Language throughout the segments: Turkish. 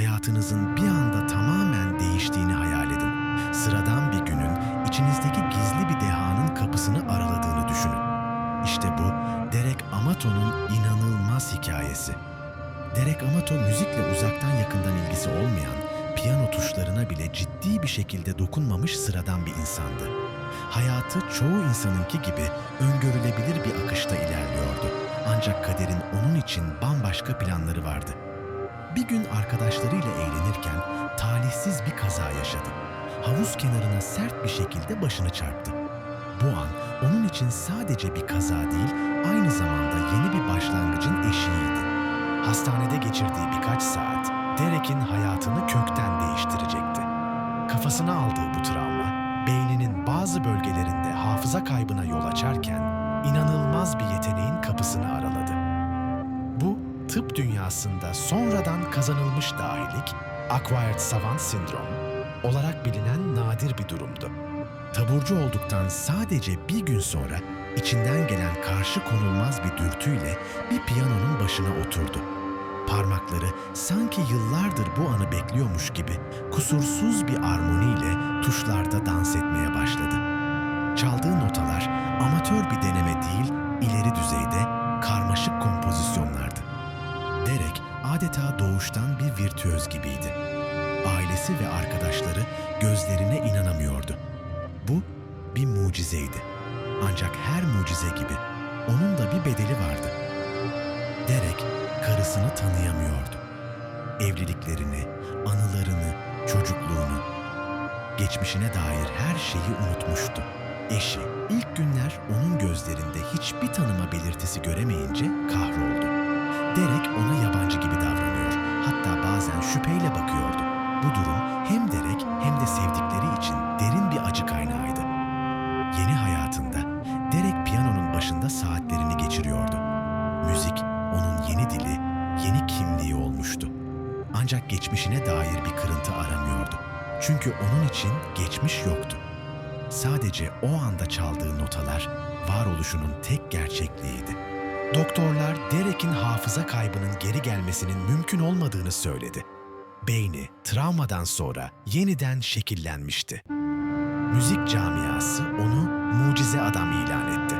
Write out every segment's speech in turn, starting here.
hayatınızın bir anda tamamen değiştiğini hayal edin. Sıradan bir günün içinizdeki gizli bir dehanın kapısını araladığını düşünün. İşte bu Derek Amato'nun inanılmaz hikayesi. Derek Amato müzikle uzaktan yakından ilgisi olmayan, piyano tuşlarına bile ciddi bir şekilde dokunmamış sıradan bir insandı. Hayatı çoğu insanınki gibi öngörülebilir bir akışta ilerliyordu. Ancak kaderin onun için bambaşka planları vardı. Bir gün arkadaşlarıyla eğlenirken talihsiz bir kaza yaşadı. Havuz kenarına sert bir şekilde başını çarptı. Bu an onun için sadece bir kaza değil, aynı zamanda yeni bir başlangıcın eşiğiydi. Hastanede geçirdiği birkaç saat Derek'in hayatını kökten değiştirecekti. Kafasına aldığı bu travma, beyninin bazı bölgelerinde hafıza kaybına yol açarken inanılmaz tıp dünyasında sonradan kazanılmış dahilik, Acquired Savant Syndrome olarak bilinen nadir bir durumdu. Taburcu olduktan sadece bir gün sonra içinden gelen karşı konulmaz bir dürtüyle bir piyanonun başına oturdu. Parmakları sanki yıllardır bu anı bekliyormuş gibi kusursuz bir armoniyle tuşlarda dans etmeye başladı. Çaldığı notalar amatör bir deneme değil, ileri düzeyde karmaşık kompozisyonlardı. Adeta doğuştan bir virtüöz gibiydi. Ailesi ve arkadaşları gözlerine inanamıyordu. Bu bir mucizeydi. Ancak her mucize gibi onun da bir bedeli vardı. Derek karısını tanıyamıyordu. Evliliklerini, anılarını, çocukluğunu, geçmişine dair her şeyi unutmuştu. Eşi ilk günler onun gözlerinde hiçbir tanıma belirtisi göremeyince kahroldu. Derek ona yabancı gibi davranıyor. Hatta bazen şüpheyle bakıyordu. Bu durum hem Derek hem de sevdikleri için derin bir acı kaynağıydı. Yeni hayatında Derek piyanonun başında saatlerini geçiriyordu. Müzik onun yeni dili, yeni kimliği olmuştu. Ancak geçmişine dair bir kırıntı aramıyordu. Çünkü onun için geçmiş yoktu. Sadece o anda çaldığı notalar varoluşunun tek gerçekliğiydi. Doktorlar Derek'in hafıza kaybının geri gelmesinin mümkün olmadığını söyledi. Beyni travmadan sonra yeniden şekillenmişti. Müzik camiası onu mucize adam ilan etti.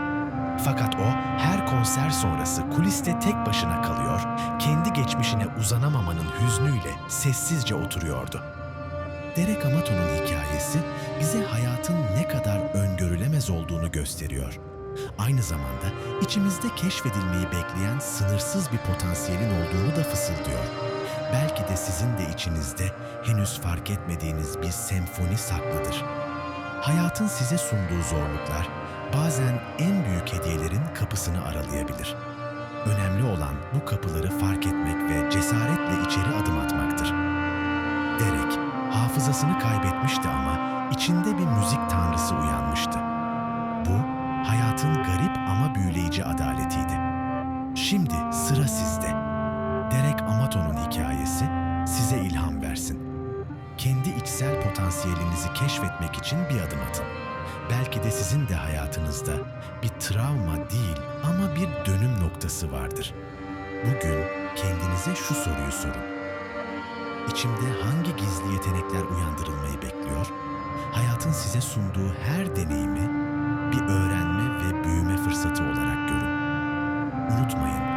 Fakat o her konser sonrası kuliste tek başına kalıyor, kendi geçmişine uzanamamanın hüznüyle sessizce oturuyordu. Derek Amato'nun hikayesi bize hayatın ne kadar öngörülemez olduğunu gösteriyor. Aynı zamanda içimizde keşfedilmeyi bekleyen sınırsız bir potansiyelin olduğunu da fısıldıyor. Belki de sizin de içinizde henüz fark etmediğiniz bir senfoni saklıdır. Hayatın size sunduğu zorluklar bazen en büyük hediyelerin kapısını aralayabilir. Önemli olan bu kapıları fark etmek ve cesaretle içeri adım atmaktır. Derek hafızasını kaybetmişti ama içinde bir müzik tanrısı uyanmıştı. Bu hayatın garip ama büyüleyici adaletiydi. Şimdi sıra sizde. Derek Amato'nun hikayesi size ilham versin. Kendi içsel potansiyelinizi keşfetmek için bir adım atın. Belki de sizin de hayatınızda bir travma değil ama bir dönüm noktası vardır. Bugün kendinize şu soruyu sorun. İçimde hangi gizli yetenekler uyandırılmayı bekliyor? Hayatın size sunduğu her deneyimi Goldwing.